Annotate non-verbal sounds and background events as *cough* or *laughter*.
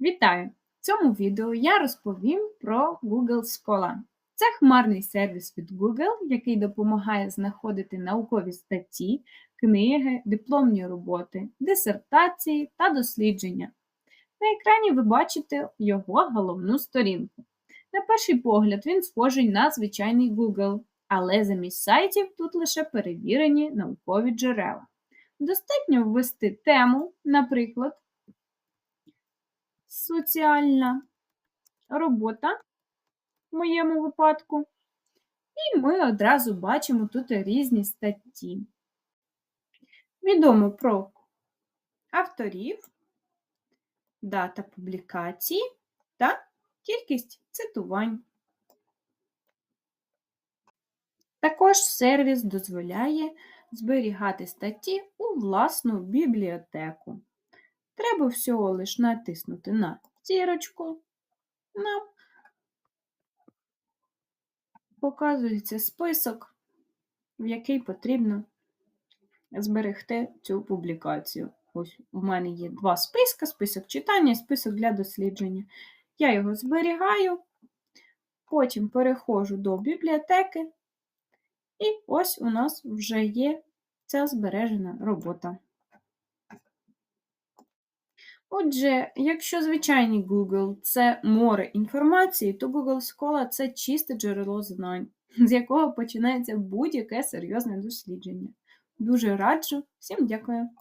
Вітаю! В цьому відео я розповім про Google Scholar. Це хмарний сервіс від Google, який допомагає знаходити наукові статті, книги, дипломні роботи, дисертації та дослідження. На екрані ви бачите його головну сторінку. На перший погляд, він схожий на звичайний Google, але замість сайтів тут лише перевірені наукові джерела. Достатньо ввести тему, наприклад, соціальна робота в моєму випадку. І ми одразу бачимо тут різні статті. Відомо про авторів, дата публікації та кількість цитувань. Також сервіс дозволяє зберігати статті у власну бібліотеку. Треба всього лиш натиснути на зірочку. Нам показується список, в який потрібно зберегти цю публікацію. Ось у мене є два списки: список читання і список для дослідження. Я його зберігаю, потім переходжу до бібліотеки, і ось у нас вже є ця збережена робота. Отже, якщо звичайний Google це море інформації, то Google Scholar – це чисте джерело знань, *laughs* з якого починається будь-яке серйозне дослідження. Дуже раджу. Всім дякую!